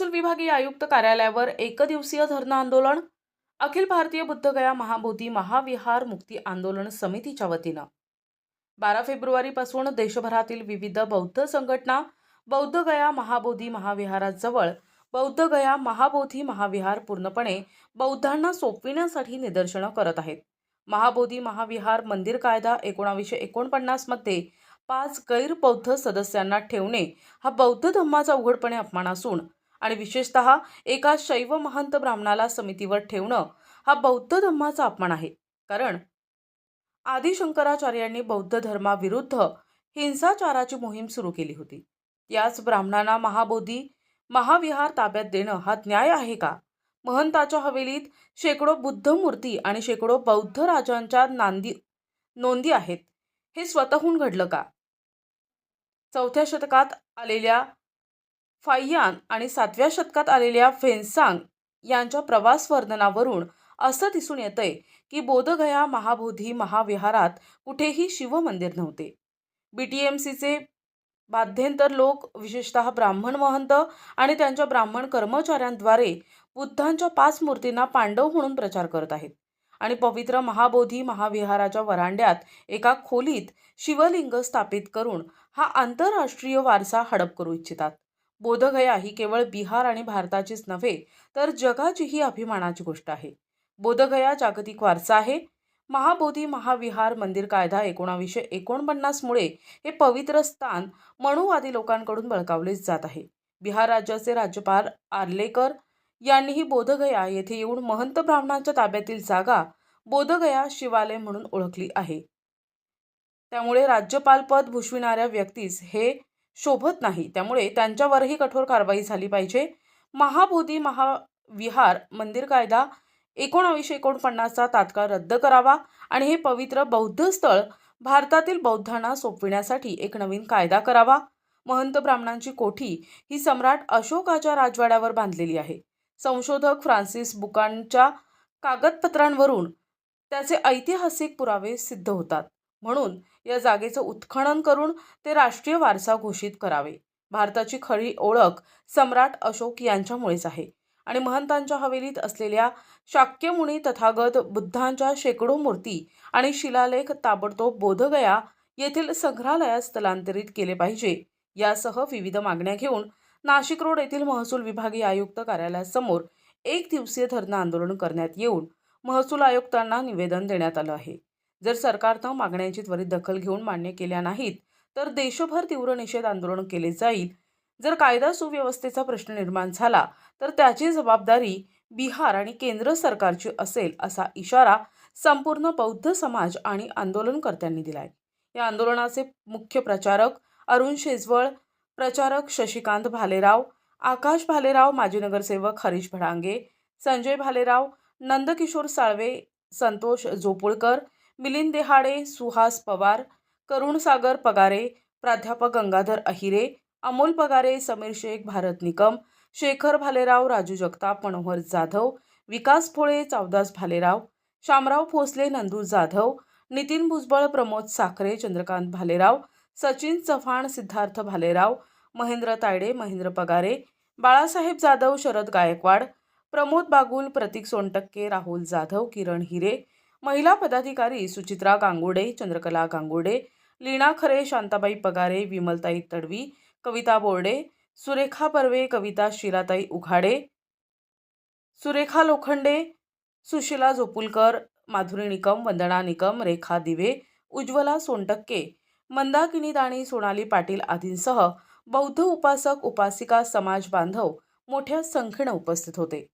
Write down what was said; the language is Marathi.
महसूल विभागीय आयुक्त कार्यालयावर एकदिवसीय धरणं आंदोलन अखिल भारतीय बुद्धगया महाबोधी महाविहार मुक्ती आंदोलन समितीच्या वतीनं. बारा फेब्रुवारीपासून देशभरातील विविध बौद्ध संघटना बौद्धगया महाबोधी महाविहाराजवळ बौद्धगया महाबोधी महाविहार पूर्णपणे बौद्धांना सोपविण्यासाठी निदर्शनं करत आहेत. महाबोधी महाविहार मंदिर कायदा एकोणावीसशे एकोणपन्नासमध्ये पाच गैरबौद्ध सदस्यांना ठेवणे हा बौद्ध धम्माचा उघडपणे अपमान असून आणि विशेषतः एका शैव महंत ब्राह्मणाला समितीवर ठेवणं हा बौद्ध धम्माचा अपमान आहे. कारण आदिशंकराचार्यांनी बौद्ध धर्माविरुद्ध हिंसाचाराची मोहीम सुरू केली होती. याच ब्राह्मणांना महाबोधी महाविहार ताब्यात देणं हा न्याय आहे का? महंताच्या हवेलीत शेकडो बुद्ध मूर्ती आणि शेकडो बौद्ध राजांच्या नांदी नोंदी आहेत. हे स्वतःहून घडलं का? चौथ्या शतकात आलेल्या फाय्यान आणि सातव्या शतकात आलेल्या फेन्सांग यांच्या प्रवास वर्णनावरून असं दिसून येतंय की बोधगया महाबोधी महाविहारात कुठेही शिवमंदिर नव्हते. बी टी एम सीचे बाध्यंतर लोक विशेषतः ब्राह्मण महंत आणि त्यांच्या ब्राह्मण कर्मचाऱ्यांद्वारे बुद्धांच्या पाच मूर्तींना पांडव म्हणून प्रचार करत आहेत आणि पवित्र महाबोधी महाविहाराच्या वरांड्यात एका खोलीत शिवलिंग स्थापित करून हा आंतरराष्ट्रीय वारसा हडप करू इच्छितात. बोधगया ही केवळ बिहार आणि भारताचीच नव्हे तर जगाचीही अभिमानाची गोष्ट आहे. बोधगया जागतिक वारसा आहे. महाबोधी महाविहार मंदिर कायदा एकोणावीसशे एकोणपन्नासमुळे हे पवित्र स्थान मनुवादी लोकांकडून बळकावले जात आहे. बिहार राज्याचे राज्यपाल आर्लेकर यांनीही बोधगया येथे येऊन महंत ब्राह्मणांच्या ताब्यातील जागा बोधगया शिवालय म्हणून ओळखली आहे. त्यामुळे राज्यपालपद भूषविणाऱ्या व्यक्तीस हे शोभत नाही. त्यामुळे त्यांच्यावरही कठोर कारवाई झाली पाहिजे. महाबोधी महाविहार मंदिर कायदा एकोणावीसशे एकोणपन्नासचा तात्काळ रद्द करावा आणि हे पवित्र बौद्ध स्थळ भारतातील बौद्धांना सोपविण्यासाठी एक नवीन कायदा करावा. महंत ब्राह्मणांची कोठी ही सम्राट अशोकाच्या राजवाड्यावर बांधलेली आहे. संशोधक फ्रान्सिस बुकांच्या कागदपत्रांवरून त्याचे ऐतिहासिक पुरावे सिद्ध होतात. म्हणून या जागेचं उत्खनन करून ते राष्ट्रीय वारसा घोषित करावे. भारताची खरी ओळख सम्राट अशोक यांच्यामुळेच आहे. आणि महंतांच्या हवेलीत असलेल्या शाक्यमुनी तथागत बुद्धांच्या शेकडो मूर्ती आणि शिलालेख ताबडतोब बोधगया येथील संग्रहालयात स्थलांतरित केले पाहिजे. यासह विविध मागण्या घेऊन नाशिक रोड येथील महसूल विभागीय आयुक्त कार्यालयासमोर एक दिवसीय धरणं आंदोलन करण्यात येऊन महसूल आयुक्तांना निवेदन देण्यात आलं आहे. जर सरकारनं मागण्यांची त्वरित दखल घेऊन मान्य केल्या नाहीत तर देशभर तीव्र निषेध आंदोलन केले जाईल. जर कायदा सुव्यवस्थेचा प्रश्न निर्माण झाला तर त्याची जबाबदारी बिहार आणि केंद्र सरकारची असेल असा इशारा संपूर्ण बौद्ध समाज आणि आंदोलनकर्त्यांनी दिलाय. या आंदोलनाचे मुख्य प्रचारक अरुण शेजवळ प्रचारक शशिकांत भालेराव आकाश भालेराव माजी नगरसेवक हरीश भडांगे संजय भालेराव नंदकिशोर साळवे संतोष जोपुळकर मिलिंद देहाडे सुहास पवार करुणसागर पगारे प्राध्यापक गंगाधर अहिरे अमोल पगारे समीर शेख भारत निकम शेखर भालेराव राजू जगताप मनोहर जाधव विकास फोळे चावदास भालेराव शामराव भोसले नंदू जाधव नितीन भुजबळ प्रमोद साखरे चंद्रकांत भालेराव सचिन चव्हाण सिद्धार्थ भालेराव महेंद्र तायडे महेंद्र पगारे बाळासाहेब जाधव शरद गायकवाड प्रमोद बागुल प्रतीक सोनटक्के राहुल जाधव किरण हिरे महिला पदाधिकारी सुचित्रा गांगुडे चंद्रकला गांगुडे लीना खरे शांताबाई पगारे विमलताई तडवी कविता बोर्डे सुरेखा पर्वे कविता शिलाताई उघाडे सुरेखा लोखंडे सुशिला जोपुलकर माधुरी निकम वंदना निकम रेखा दिवे उज्ज्वला सोनटक्के मंदाकिनी दाणी सोनाली पाटील आदींसह बौद्ध उपासक उपासिका समाज बांधव मोठ्या संख्येनं उपस्थित होते.